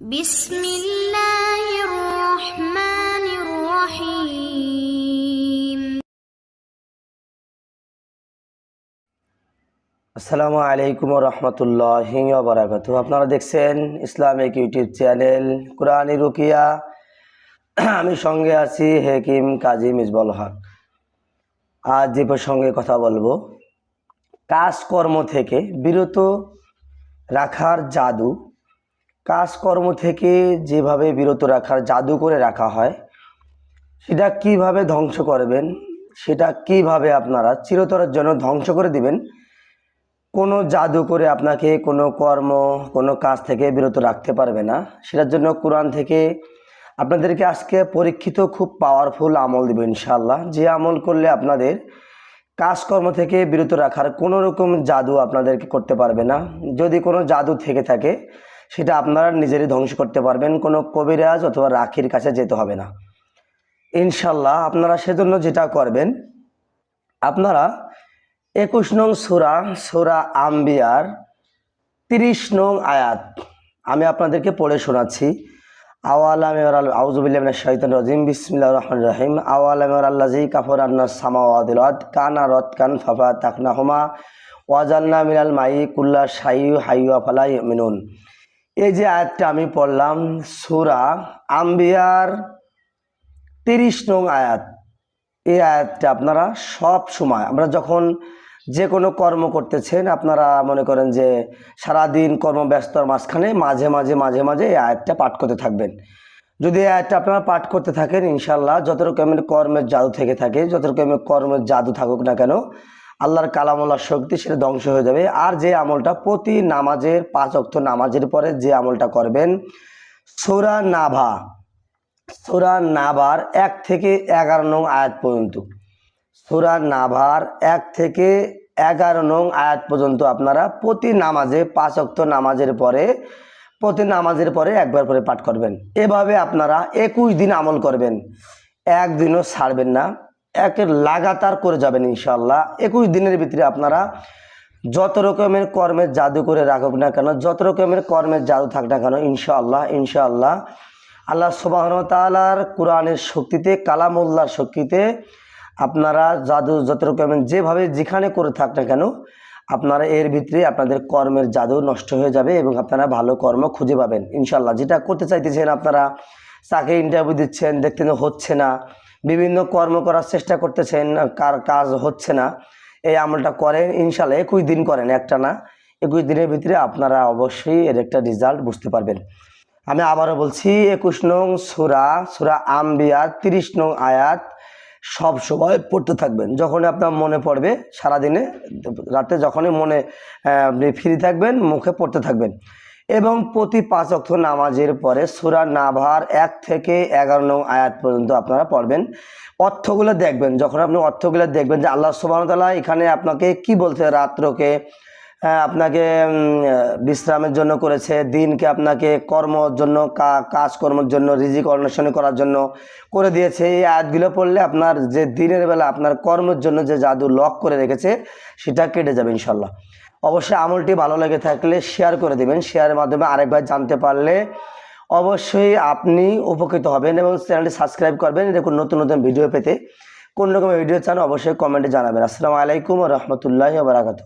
بسم الله الرحمن الرحيم আসসালামু আলাইকুম রহমতুল্লাহ বারাকাতু আপনারা দেখছেন ইসলামিক ইউটিউব চ্যানেল কোরআনী রুকিয়া আমি সঙ্গে আছি হেকিম কাজী মিজবল হক আজ যে প্রসঙ্গে কথা বলবো কাজকর্ম থেকে বিরত রাখার জাদু কাজকর্ম থেকে যেভাবে বিরত রাখার জাদু করে রাখা হয়, সেটা কীভাবে ধ্বংস করবেন, সেটা কীভাবে আপনারা চিরতরের জন্য ধ্বংস করে দিবেন, কোনো জাদু করে আপনাকে কোনো কর্ম, কোনো কাজ থেকে বিরত রাখতে পারবে না। সেটার জন্য কোরআন থেকে আপনাদেরকে আজকে পরীক্ষিত খুব পাওয়ারফুল আমল দেবে ইনশাল্লাহ যে আমল করলে আপনাদের কাজকর্ম থেকে বিরত রাখার কোনো রকম জাদু আপনাদেরকে করতে পারবে না। যদি কোনো জাদু থেকে থাকে সেটা আপনারা নিজেরই ধ্বংস করতে পারবেন। কোনো কবিরাজ অথবা রাখির কাছে যেতে হবে না। ইনশাল্লাহ আপনারা সেজন্য যেটা করবেন, আপনারা একুশ নং সুরা সুরা আম্বিয়ার তিরিশ নং আয়াত। আমি আপনাদেরকে পড়ে শোনাচ্ছি। আওয়ালাম কাফর আন্না রত কান হুমা আফালাই মিনুন এই যে আয়াতটা আমি পড়লাম, সুরা আম্বিয়ার তিরিশ নং আয়াত। এই আয়াতটা আপনারা সব সময়, আমরা যখন যে কোনো কর্ম করতেছেন, আপনারা মনে করেন যে সারাদিন কর্মব্যস্তর মাঝখানে মাঝে মাঝে মাঝে মাঝে এই আয়াতটা পাঠ করতে থাকবেন। যদি এই আয়াতটা আপনারা পাঠ করতে থাকেন ইনশাল্লাহ যত রকমের কর্মের জাদু থেকে থাকে, যত রকমের কর্মের জাদু থাকুক না কেন আল্লাহর কালামুল্লার শক্তি সেটা ধ্বংস হয়ে যাবে। আর যে আমলটা প্রতি নামাজের, পাঁচ অক্ত নামাজের পরে যে আমলটা করবেন, সোরা নাভা, সোরা নাভার এক থেকে এগারো নং আয়াত পর্যন্ত। সোরা নাভার এক থেকে এগারো নং আয়াত পর্যন্ত আপনারা প্রতি নামাজে পাঁচ অক্ত নামাজের পরে, প্রতি নামাজের পরে একবার করে পাঠ করবেন। এভাবে আপনারা একুশ দিন আমল করবেন। একদিনও ছাড়বেন না। এক লাগাতার করে যাবেন ইনশাল্লাহ একুশ দিনের ভিতরে আপনারা যত রকমের কর্মের জাদু করে রাখুক না কেন, যত রকমের কর্মের জাদু থাক না কেন, ইনশাআল্লাহ ইনশাআল্লাহ। আল্লাহ সুবাহন তালার কোরআনের শক্তিতে কালামুল্লার শক্তিতে আপনারা জাদু যত রকমের যেভাবে যেখানে করে থাক না কেন, আপনারা এর ভিতরে আপনাদের কর্মের জাদু নষ্ট হয়ে যাবে এবং আপনারা ভালো কর্ম খুঁজে পাবেন ইনশাল্লাহ যেটা করতে চাইতেছেন আপনারা, চাকরি ইন্টারভিউ দিচ্ছেন দেখতে হচ্ছে না বিভিন্ন কর্ম করার চেষ্টা করতেছেন, কার কাজ হচ্ছে না, এই আমলটা করেন, ইনশাল্লাহ একুশ দিন করেন, একটা না একুশ দিনের ভিতরে আপনারা অবশ্যই এর একটা রেজাল্ট বুঝতে পারবেন। আমি আবারও বলছি, একুশ নং সুরা সুরা আম্বিয়া, তিরিশ নং আয়াত, সব সময় পড়তে থাকবেন। যখনই আপনার মনে পড়বে, সারাদিনে, রাতে যখনই মনে আপনি ফ্রি থাকবেন, মুখে পড়তে থাকবেন। এবং প্রতি পাঁচ অক্ষ নামাজের পরে সুরা নাভার এক থেকে এগারো নং আয়াত পর্যন্ত আপনারা পড়বেন। অর্থগুলো দেখবেন, যখন আপনি অর্থগুলো দেখবেন যে আল্লাহ সুবাহতাল্লাহ এখানে আপনাকে কি বলছে, রাত্রকে আপনাকে বিশ্রামের জন্য করেছে, দিনকে আপনাকে কর্মর জন্য কাজকর্মের জন্য, রিজিক অন্বেষণ করার জন্য করে দিয়েছে। এই আয়াতগুলো পড়লে আপনার যে দিনের বেলা আপনার কর্মের জন্য যে জাদু লক করে রেখেছে, সেটা কেটে যাবে ইনশাল্লাহ অবশ্যই আমলটি ভালো লেগে থাকলে শেয়ার করে দেবেন। শেয়ারের মাধ্যমে আরেকবার জানতে পারলে অবশ্যই আপনি উপকৃত হবেন এবং চ্যানেলটি সাবস্ক্রাইব করবেন। এরকম নতুন নতুন ভিডিও পেতে। কোন রকম ভিডিও চান অবশ্যই কমেন্টে জানাবেন। আসসালামু আলাইকুম রহমতুল্লাহ বারাকাতু